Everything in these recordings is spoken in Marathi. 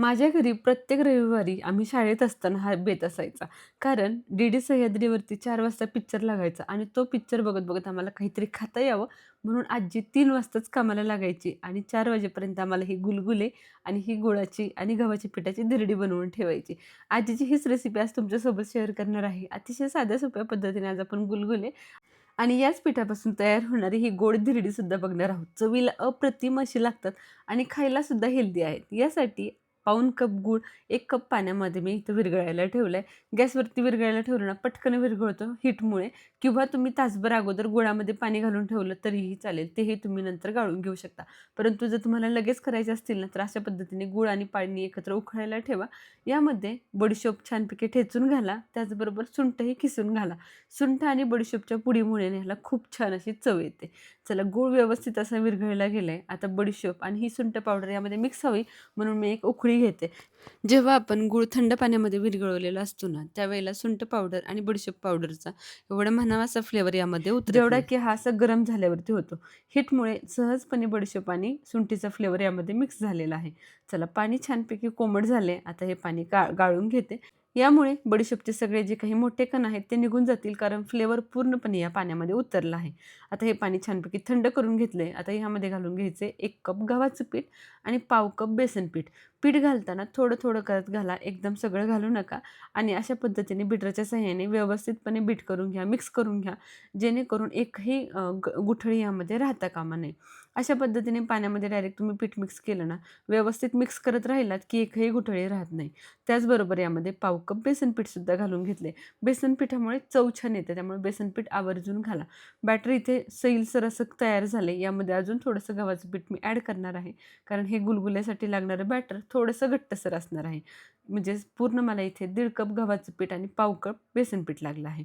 माझ्या घरी प्रत्येक रविवारी आम्ही शाळेत असताना हा बेत असायचा. कारण डी-डी सह्याद्रीवरती चार वाजता पिक्चर लागायचा आणि तो पिक्चर बघत-बघत आम्हाला काहीतरी खाता यावं म्हणून आजी तीन वाजताच कामाला लागायची आणि चार वाजेपर्यंत आम्हाला ही गुलगुले आणि ही गुळाची आणि गव्हाच्या पिठाची धिरडी बनवून ठेवायची. आजीची हीच रेसिपी आज तुमच्यासोबत शेअर करणार आहे. अतिशय साध्या सोप्या पद्धतीने आज आपण गुलगुले आणि याच पिठापासून तयार होणारी ही गोड धिरडीसुद्धा बघणार आहोत. चवीला अप्रतिम अशी लागतात आणि खायलासुद्धा हेल्दी आहेत. यासाठी पाऊण कप गूळ एक कप पाण्यामध्ये मी इथं विरघळायला ठेवलं आहे. गॅसवरती विरघळायला ठेवलं ना पटकन विरघळतो हीटमुळे किंवा तुम्ही तासभर अगोदर गुळामध्ये पाणी घालून ठेवलं तरीही चालेल. तेही तुम्ही नंतर गाळून घेऊ शकता. परंतु जर तुम्हाला लगेच करायचे असतील ना तर अशा पद्धतीने गूळ आणि पाणी एकत्र उकळायला ठेवा. यामध्ये बडीशोप छानपैकी ठेचून घाला. त्याचबरोबर सुंठही किसून घाला. सुंठ आणि बडीशोपच्या पुडीमुळे ना ह्याला खूप छान अशी चव येते. चला गूळ व्यवस्थित असा विरघळला गेलाय. आता बडीशोप आणि ही सुंठ पावडर यामध्ये मिक्स व्हावी म्हणून मी एक उकळी घेते. जेव्हा आपण गूळ थंड पाण्यामध्ये विरघळवलेला असतो ना त्यावेळेला सुंठ पावडर आणि बडीशोप पावडरचा एवढा म्हणावा असा फ्लेवर यामध्ये उतरत जेवढा नाही. की हा असा गरम झाल्यावरती होतो. हीटमुळे सहजपणे बडीशोप आणि सुंठीचा फ्लेवर यामध्ये मिक्स झालेला आहे. चला पाणी छानपैकी कोमट झाले. आता हे पाणी गाळून घेते. यामुळे बडीशोपचे सगळे जे काही मोठे कण आहेत ते निघून जातील कारण फ्लेवर पूर्णपणे या पाण्यामध्ये उतरला आहे. आता हे पाणी छानपैकी थंड करून घेतलंय. आता ह्यामध्ये घालून घ्यायचे एक कप गव्हाचं पीठ आणि पाव कप बेसन पीठ. पीठ घालताना थोडं-थोडं करत घाला. एकदम सगळं घालू नका आणि अशा पद्धतीने बीटरच्या सहाय्याने व्यवस्थितपणे बीट करून घ्या, मिक्स करून घ्या. जेणेकरून एकही ग गुठळी यामध्ये राहता कामा नये. अशा पद्धतीने पाण्यामध्ये डायरेक्ट तुम्ही पीठ मिक्स केलं ना, व्यवस्थित मिक्स करत राहिलात की एकही गुठळी राहत नाही. त्याचबरोबर यामध्ये पाव कप बेसन पीठसुद्धा घालून घेतले. बेसन पिठामुळे चव छान येते त्यामुळे बेसन पीठ आवर्जून घाला. बॅटर इथे सैलसर असं तयार झाले. यामध्ये अजून थोडंसं गव्हाचं पीठ मी ॲड करणार आहे. कारण हे गुलगुल्यासाठी लागणारं बॅटर थोडंसं घट्टसर असणार आहे. म्हणजे पूर्ण मला इथे दीड कप गव्हाचं पीठ आणि पाव कप बेसन पीठ लागलं आहे.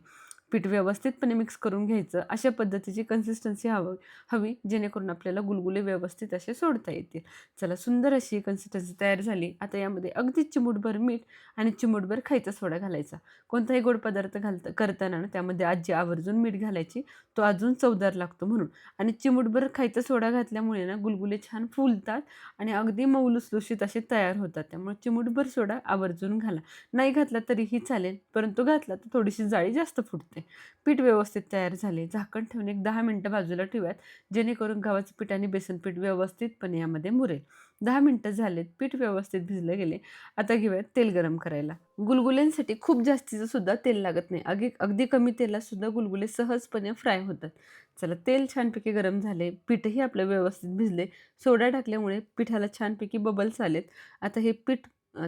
पीठ व्यवस्थितपणे मिक्स करून घ्यायचं. अशा पद्धतीची कन्सिस्टन्सी हवं हवी जेणेकरून आपल्याला गुलगुले व्यवस्थित असे सोडता येतील. चला सुंदर अशी कन्सिस्टन्सी तयार झाली. आता यामध्ये अगदी चिमूटभर मीठ आणि चिमूटभर खायचा सोडा घालायचा. कोणताही गोड पदार्थ घालता करताना ना त्यामध्ये आजी आवर्जून मीठ घालायची. तो अजून चवदार लागतो म्हणून आणि चिमूटभर खायचा सोडा घातल्यामुळे ना गुलगुले छान फुलतात आणि अगदी मौलुसलुशीत असे तयार होतात. त्यामुळे चिमूटभर सोडा आवर्जून घाला. नाही घातला तरीही चालेल परंतु घातला तर थोडीशी जाळी जास्त फुटते. पीठ व्यवस्थित तयार झाले. झाकण ठेवून एक दहा मिनटं बाजूला ठेवूयात. जेणेकरून गव्हाचं पीठ आणि बेसन पीठ व्यवस्थितपणे यामध्ये मुरेल. दहा मिनटं झालेत. पीठ व्यवस्थित भिजलं गेले. आता घेऊयात तेल गरम करायला. गुलगुल्यांसाठी खूप जास्तीचं सुद्धा तेल लागत नाही. अगदी अगदी कमी तेलात सुद्धा गुलगुले सहजपणे फ्राय होतात. चला तेल छानपैकी गरम झाले. पीठही आपलं व्यवस्थित भिजले. सोडा टाकल्यामुळे पिठाला छानपैकी बबल्स आलेत. आता हे पीठ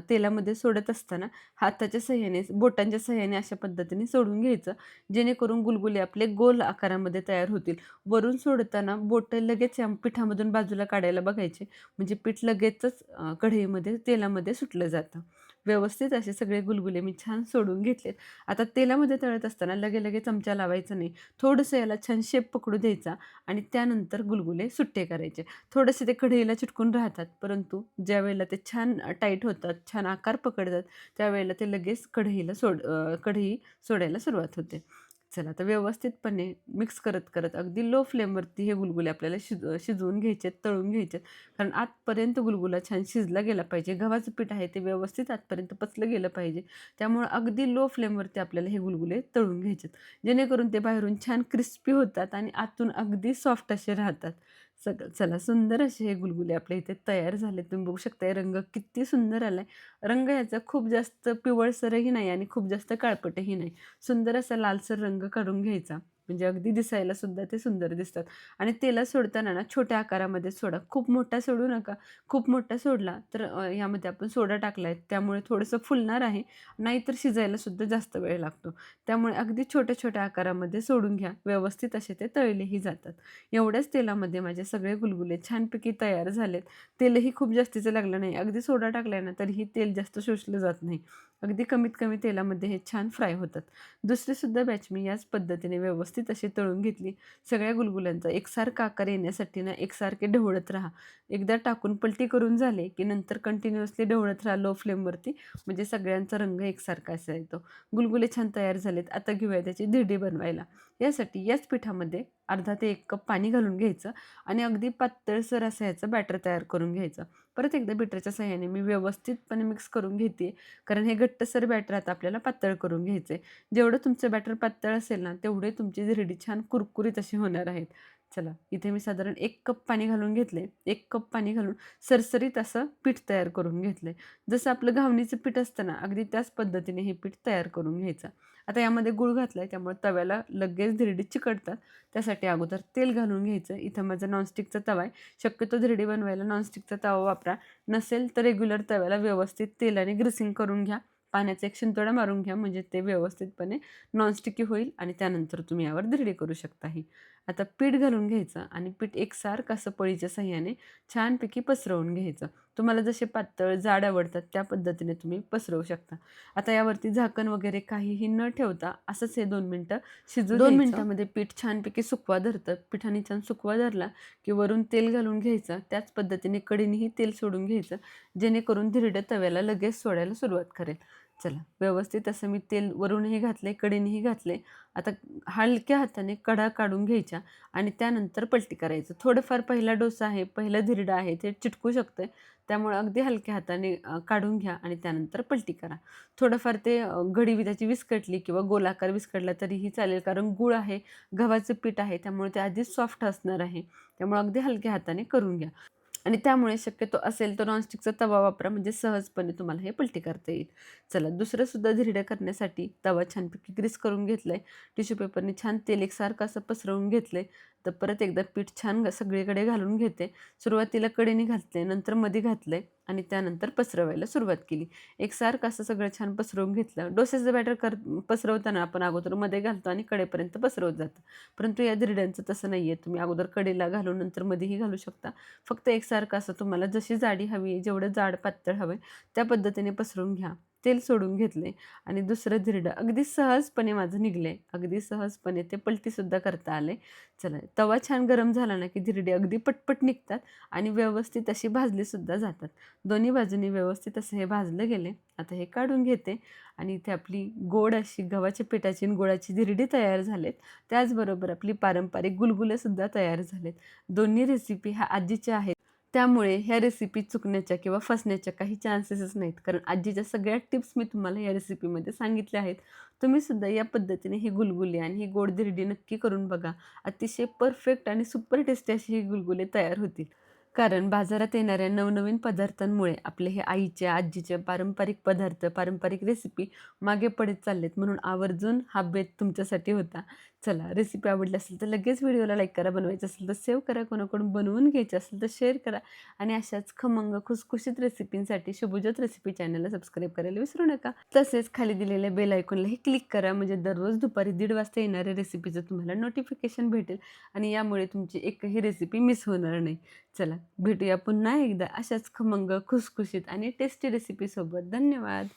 तेलामध्ये सोडत असताना हाताच्या सहाय्याने, बोटांच्या सहाय्याने अशा पद्धतीने सोडून घ्यायचं. जेणेकरून गुलगुले आपले गोल आकारामध्ये तयार होतील. वरून सोडताना बोटं लगेच या पिठामधून बाजूला काढायला बघायचे. म्हणजे पीठ लगेचच कढईमध्ये तेलामध्ये सुटलं जातं. व्यवस्थित असे सगळे गुलगुले मी छान सोडून घेतलेत. आता तेलामध्ये तळत असताना लगे-लगे चमचा लावायचा नाही. थोडंसं याला छान शेप पकडू द्यायचा आणि त्यानंतर गुलगुले सुट्टे करायचे. थोडेसे ते कढईला चिटकून राहतात परंतु ज्यावेळेला ते छान टाईट होतात, छान आकार पकडतात त्यावेळेला ते लगेच कढईला सोड कढई सोडायला सुरुवात होते. चला आता व्यवस्थितपणे मिक्स करत-करत अगदी लो फ्लेमवरती हे गुलगुले आपल्याला शिज शिजवून घ्यायचेत, तळून घ्यायचेत. कारण आतपर्यंत गुलगुला छान शिजला गेला पाहिजे. गव्हाचं पीठ आहे ते व्यवस्थित आतपर्यंत पचलं गेलं पाहिजे. त्यामुळं अगदी लो फ्लेमवरती आपल्याला हे गुलगुले तळून घ्यायचेत. जेणेकरून ते बाहेरून छान क्रिस्पी होतात आणि आतून अगदी सॉफ्ट असे राहतात. सग चला सुंदर असे हे गुलगुले आपल्या इथे तयार झाले. तुम्ही बघू शकताय रंग किती सुंदर आलाय. रंग याचा खूप जास्त पिवळसरही नाही आणि खूप जास्त काळपटही नाही. सुंदर असा लालसर रंग काढून घ्यायचा. म्हणजे अगदी दिसायला सुद्धा ते सुंदर दिसतात आणि तेला सोडताना ना छोट्या आकारामध्ये सोडा. खूप मोठा सोडू नका. खूप मोठा सोडला तर यामध्ये आपण सोडा टाकलाय त्यामुळे थोडंसं फुलणार आहे. नाहीतर शिजायला सुद्धा जास्त वेळ लागतो. त्यामुळे अगदी छोट्या-छोट्या आकारामध्ये सोडून घ्या. व्यवस्थित असे ते तळलेही जातात. एवढ्याच तेलामध्ये माझे सगळे गुलगुले छानपैकी तयार झालेत. तेलही खूप जास्तीचं लागलं नाही. अगदी सोडा टाकलाय ना तरीही तेल जास्त शोषलं जात नाही. अगदी कमीत कमी तेलामध्ये हे छान फ्राय होतात. दुसरीसुद्धा बॅच मी याच पद्धतीने व्यवस्थित अशी तळून घेतली. सगळ्या गुलगुल्यांचा एकसारखा आकार येण्यासाठी ना एकसारखे ढवळत राहा. एकदा टाकून पलटी करून झाले की नंतर कंटिन्युअसली ढवळत राहा लो फ्लेमवरती. म्हणजे सगळ्यांचा रंग एकसारखा असा येतो. गुलगुले छान तयार झालेत. आता घेऊया त्याची धिरडी बनवायला. यासाठी याच पिठामध्ये अर्धा ते एक कप पाणी घालून घ्यायचं आणि अगदी पातळसर असं ह्याचं बॅटर तयार करून घ्यायचं. परत एकदा बिटरच्या सहाय्याने मी व्यवस्थितपणे मिक्स करून घेते. कारण हे घट्टसर बॅटर आता आपल्याला पातळ करून घ्यायचं. आहे जेवढं तुमचं बॅटर पातळ असेल ना तेवढे तुमची धिरडी छान कुरकुरीत अशी होणार आहेत. चला इथे मी साधारण एक कप पाणी घालून घेतले. एक कप पाणी घालून सरसरीत असं पीठ तयार करून घेतलं. जसं आपलं घावणीचं पीठ असतं ना अगदी त्याच पद्धतीने हे पीठ तयार करून घ्यायचं. आता यामध्ये गुळ घातला आहे त्यामुळे तव्याला लगेच धिरडी चिकटतात. त्यासाठी अगोदर तेल घालून घ्यायचं. इथं माझा नॉनस्टिकचा तवा आहे. शक्यतो धिरडी बनवायला नॉनस्टिकचा तवा वापरा. नसेल तर रेग्युलर तव्याला व्यवस्थित तेलाने ग्रिसिंग करून घ्या. पाण्याचा एक शिंतोडा मारून घ्या. म्हणजे ते व्यवस्थितपणे नॉनस्टिकी होईल आणि त्यानंतर तुम्ही यावर धिरडी करू शकता ही. आता पीठ घालून घ्यायचं आणि पीठ एकसारखं असं पळीच्या सहाय्याने छानपैकी पसरवून घ्यायचं. तुम्हाला जसे पातळ जाड आवडतात त्या पद्धतीने तुम्ही पसरवू शकता. आता यावरती झाकण वगैरे काहीही न ठेवता असंच हे दोन मिनटं शिजू दोन मिनटामध्ये पीठ छानपैकी सुकवा धरतं. पिठाने छान सुकवा धरला की वरून तेल घालून घ्यायचं. त्याच पद्धतीने कडीनेही तेल सोडून घ्यायचं. जेणेकरून धिरडं तव्याला लगेच सोडायला सुरुवात करेल. चला व्यवस्थित असं मी तेल वरूनही घातले कडेनेही घातले आता हलक्या हाताने कडा काढून घ्यायच्या आणि त्यानंतर पलटी करायचं. थोडंफार पहिला डोसा आहे पहिलं धिरडं आहे ते चिटकू शकतं त्यामुळे अगदी हलक्या हाताने काढून घ्या आणि त्यानंतर पलटी करा. थोडंफार ते घडी त्याची विस्कटली किंवा गोलाकार विस्कटला तरीही चालेल कारण गुळ आहे गव्हाचं पीठ आहे त्यामुळे ते आधीच सॉफ्ट असणार आहे. त्यामुळे अगदी हलक्या हाताने करून घ्या. आणि त्यामुळे शक्यतो असेल तर नॉनस्टिकचा तवा वापरा म्हणजे सहजपणे तुम्हाला हे पलटी करता येईल. चला दुसरंसुद्धा धिरड्या करण्यासाठी तवा छानपैकी ग्रीस करून घेतलं आहे टिश्यू पेपरने छान तेल एकसारखं असं पसरवून घेतलं आहे तर परत एकदा पीठ छान सगळीकडे घालून घेते. सुरुवातीला कडेने घातले नंतर मध्ये घातलं आहे आणि त्यानंतर पसरवायला सुरुवात केली. एकसारखं असं सगळं छान पसरवून घेतलं. डोसेचं बॅटर कर पसरवताना आपण अगोदरमध्ये घालतो आणि कडेपर्यंत पसरवत जातं. परंतु या धिरड्यांचं तसं नाही आहे तुम्ही अगोदर कडेला घालून नंतर मध्येही घालू शकता. फक्त एकसारखं असं तुम्हाला जशी जाडी हवी आहे जेवढं जाड पातळ हवं त्या पद्धतीने पसरवून घ्या. तेल सोडून घेतले आणि दुसरं धिरडं अगदी सहजपणे माझं निघले. अगदी सहजपणे ते पलटीसुद्धा करता आले. चला तवा छान गरम झाला ना की धिरडे अगदी पटपट निघतात आणि व्यवस्थित अशी भाजलीसुद्धा जातात. दोन्ही बाजूनी व्यवस्थित असं हे भाजलं गेले. आता हे काढून घेते आणि इथे आपली गोड अशी गव्हाच्या पिठाची आणि गोळाची धिरडी तयार झालेत. त्याचबरोबर आपली पारंपरिक गुलगुलेसुद्धा तयार झालेत. दोन्ही रेसिपी ह्या आजीच्या आहेत. त्यामुळे ह्या रेसिपी चुकण्याच्या किंवा फसण्याच्या काही चान्सेसच नाहीत. कारण आजीच्या सगळ्या टिप्स मी तुम्हाला या रेसिपीमध्ये सांगितल्या आहेत. तुम्हीसुद्धा या पद्धतीने ही गुलगुले आणि ही गोड धिरडी नक्की करून बघा. अतिशय परफेक्ट आणि सुपर टेस्टी अशी ही गुलगुले तयार होतील. कारण बाजारात येणाऱ्या नवनवीन पदार्थांमुळे आपले हे आईच्या आजीच्या पारंपरिक पदार्थ पारंपरिक रेसिपी मागे पडत चाललेत म्हणून आवर्जून हा बेत तुमच्यासाठी होता. चला रेसिपी आवडली असेल तर लगेच व्हिडिओला लाईक करा बनवायचं असेल तर सेव्ह करा कोणाकडून बनवून घ्यायचं असेल तर शेअर करा. आणि अशाच खमंग खुसखुशीत रेसिपींसाठी शुभुजत रेसिपी चॅनलला सबस्क्राईब करायला विसरू नका. तसेच खाली दिलेल्या बेल आयकॉनलाही क्लिक करा म्हणजे दररोज दुपारी दीड वाजता येणाऱ्या रेसिपीचं तुम्हाला नोटिफिकेशन भेटेल. आणि यामुळे तुमची एकही रेसिपी मिस होणार नाही. चला भेटूया पुन्हा एकदा अशाच खमंग खुसखुशीत आणि टेस्टी रेसिपीसोबत धन्यवाद.